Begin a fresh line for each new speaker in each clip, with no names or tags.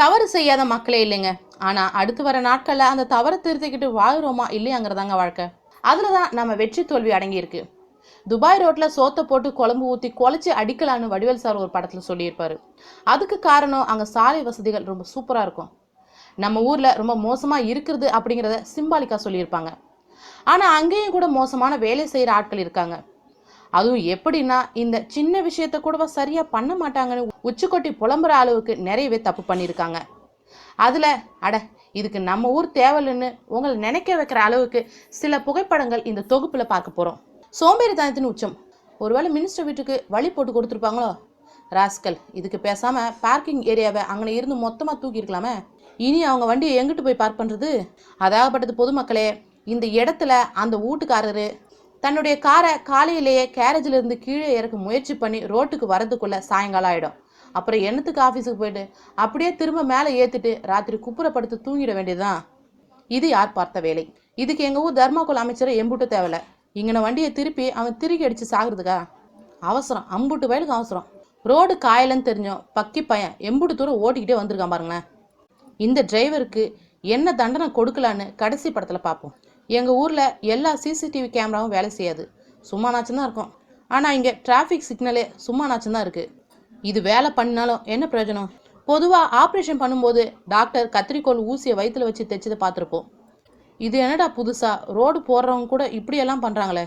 தவறு செய்யாத மக்களே இல்லைங்க. ஆனா அடுத்து வர நாட்கள்ல அந்த தவறை திருத்திக்கிட்டு வாழ்கிறோமா இல்லையாங்கிறதாங்க வாழ்க்கை. அதுல தான் நம்ம வெற்றி தோல்வி அடங்கியிருக்கு. துபாய் ரோட்ல சோத்தை போட்டு குழம்பு ஊத்தி குழச்சி அடிக்கலான்னு வடிவேல் சார் ஒரு படத்துல சொல்லியிருப்பாரு. அதுக்கு காரணம் அங்க சாலை வசதிகள் ரொம்ப சூப்பரா இருக்கும். நம்ம ஊர்ல ரொம்ப மோசமா இருக்கிறது அப்படிங்கிறத சிம்பாலிக்கா சொல்லியிருப்பாங்க. ஆனா அங்கேயும் கூட மோசமான வேலை செய்யற ஆட்கள் இருக்காங்க. அதுவும் எப்படின்னா இந்த சின்ன விஷயத்த கூடவா சரியா பண்ண மாட்டாங்கன்னு உச்சிக்கொட்டி புலம்புற அளவுக்கு நிறையவே தப்பு பண்ணியிருக்காங்க. அதுல அட இதுக்கு நம்ம ஊர் தேவலன்னு உங்களை நினைக்க வைக்கிற அளவுக்கு சில புகைப்படங்கள் இந்த தொகுப்புல பார்க்க போறோம். சோம்பேறித்தனத்தின் உச்சம். ஒருவேளை மினிஸ்டர் வீட்டுக்கு வழி போட்டு கொடுத்துருப்பாங்களோ? ராஸ்கல் இதுக்கு பேசாம பார்க்கிங் ஏரியாவை அங்கே இருந்து மொத்தமா தூக்கி இருக்கலாமே இனி அவங்க வண்டியை எங்கிட்டு போய் பார்க் பண்றது? அதாகப்பட்டது பொதுமக்களே இந்த இடத்துல அந்த வீட்டுக்காரரு தன்னுடைய காரை காலையிலேயே கேரேஜில் இருந்து கீழே இறக்க முயற்சி பண்ணி ரோட்டுக்கு வரதுக்குள்ளே சாயங்காலம் ஆகிடும் அப்புறம் என்னத்துக்கு ஆஃபீஸுக்கு போயிட்டு அப்படியே திரும்ப மேலே ஏற்றிட்டு ராத்திரி குப்புறப்படுத்து தூங்கிட வேண்டியதுதான். இது யார் பார்த்த வேலை? இதுக்கு எங்கள் ஊர் தர்மாக்குள் அமைச்சரை எம்புட்டு தேவையில்ல இங்கன வண்டியை திருப்பி அவன் திருக்கி அடித்து சாகுறதுக்கா? அவசரம். அம்புட்டு வயலுக்கு அவசரம். ரோடு காயலன்னு தெரிஞ்சோம் பக்கி பையன் எம்புட்டு தூரம் ஓட்டிக்கிட்டே வந்திருக்கான் பாருங்களேன். இந்த டிரைவருக்கு என்ன தண்டனை கொடுக்கலான்னு கடைசி படத்தில் பார்ப்போம். எங்கள் ஊரில் எல்லா சிசிடிவி கேமராவும் வேலை செய்யாது. சும்மா நாச்சும் தான் இருக்கும். ஆனால் இங்கே டிராஃபிக் சிக்னலே சும்மா நாச்சும் தான் இருக்குது இது வேலை பண்ணினாலும் என்ன பிரயோஜனம்? பொதுவாக ஆப்ரேஷன் பண்ணும்போது டாக்டர் கத்திரிக்கோல் ஊசியை வயிற்றில் வச்சு தைச்சதை பார்த்துருப்போம். இது என்னடா புதுசாக ரோடு போடுறவங்க கூட இப்படியெல்லாம் பண்ணுறாங்களே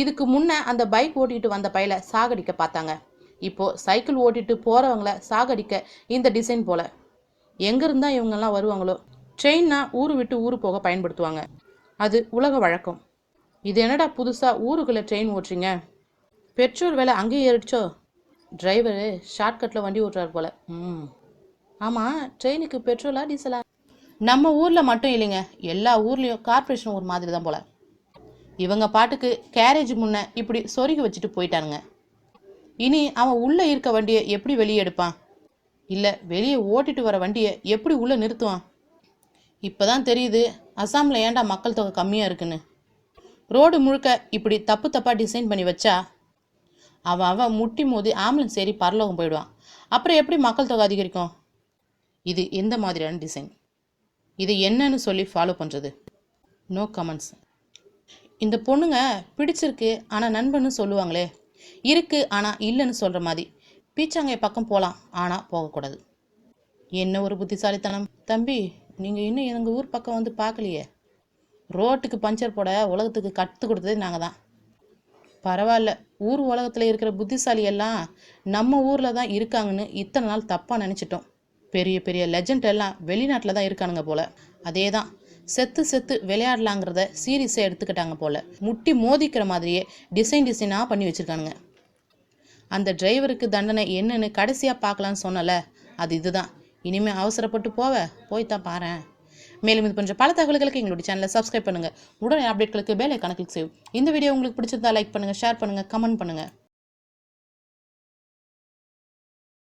இதுக்கு முன்னே அந்த பைக் ஓட்டிகிட்டு வந்த பையில சாகடிக்க பார்த்தாங்க. இப்போது சைக்கிள் ஓட்டிகிட்டு போகிறவங்கள சாகடிக்க இந்த டிசைன் போல். எங்க இவங்கெல்லாம் வருவாங்களோ? ட்ரெயின்னா ஊரு விட்டு ஊர் போக பயன்படுத்துவாங்க. அது உலக வழக்கம். இது என்னடா புதுசாக ஊருக்குள்ளே ட்ரெயின் ஓட்டுறீங்க? பெட்ரோல் விலை அங்கேயே ஏறிடுச்சோ? டிரைவரு ஷார்ட்கட்டில் வண்டி ஓட்டுறாரு போல. ம். ஆமாம் ட்ரெயினுக்கு பெட்ரோலா டீசலா நம்ம ஊரில் மட்டும் இல்லைங்க. எல்லா ஊர்லேயும் கார்பரேஷன் ஒரு மாதிரி தான் போல. இவங்க பாட்டுக்கு கேரேஜ் முன்ன இப்படி சொருகி வச்சுட்டு போயிட்டானுங்க. இனி அவன் உள்ளே இருக்க வண்டியை எப்படி வெளியே எடுப்பான்? இல்லை வெளியே ஓட்டிட்டு வர வண்டியை எப்படி உள்ளே நிறுத்துவான்? இப்போ தான் தெரியுது அசாமில் ஏன்டா மக்கள் தொகை கம்மியாக இருக்குன்னு? ரோடு முழுக்க இப்படி தப்பு தப்பாக டிசைன் பண்ணி வச்சா? அவன் அவன் முட்டி மோதி ஆம்புலன்ஸ் ஏறி பரலோகம் போயிடுவான். அப்புறம் எப்படி மக்கள் தொகை அதிகரிக்கும்? இது எந்த மாதிரியான டிசைன் இது என்னன்னு சொல்லி ஃபாலோ பண்ணுறது நோ கமெண்ட்ஸ் இந்த பொண்ணுங்க பிடிச்சிருக்கு ஆனால் நண்பன்னு சொல்லுவாங்களே. இருக்கு ஆனால் இல்லைன்னு சொல்கிற மாதிரி. பீச்சாங்கை பக்கம் போகலாம் ஆனால் போகக்கூடாது. என்ன ஒரு புத்திசாலித்தனம். தம்பி நீங்கள் இன்னும் எங்கள் ஊர் பக்கம் வந்து பார்க்கலையே ரோட்டுக்கு பஞ்சர் போட உலகத்துக்கு கற்றுக் கொடுத்தது நாங்கள் தான். பரவாயில்ல ஊர் உலகத்தில் இருக்கிற புத்திசாலி எல்லாம் நம்ம ஊரில் தான் இருக்காங்கன்னு இத்தனை நாள் தப்பாக நினச்சிட்டோம். பெரிய பெரிய லெஜண்ட் எல்லாம் வெளிநாட்டில் தான் இருக்கானுங்க போல. அதே தான் செத்து செத்து விளையாடலாங்கிறத சீரியஸாக எடுத்துக்கிட்டாங்க போல. முட்டி மோதிக்கிற மாதிரியே டிசைன் டிசைனாக பண்ணி வச்சுருக்கானுங்க. அந்த டிரைவருக்கு தண்டனை என்னன்னு கடைசியாக பார்க்கலான்னு சொன்னல அது இதுதான். இனிமேல் அவசரப்பட்டு போவ. போய் தான் பாரேன். மேலும் இது போன்ற பல தகவல்களுக்கு எங்களுடைய சேனலை சப்ஸ்கிரைப் பண்ணுங்கள் உடனே அப்டேட்களுக்கு பேலை கணக்கில் செய்யும் இந்த வீடியோ உங்களுக்கு பிடிச்சிருந்தா லைக் பண்ணுங்கள் ஷேர் பண்ணுங்கள் கமெண்ட் பண்ணுங்கள்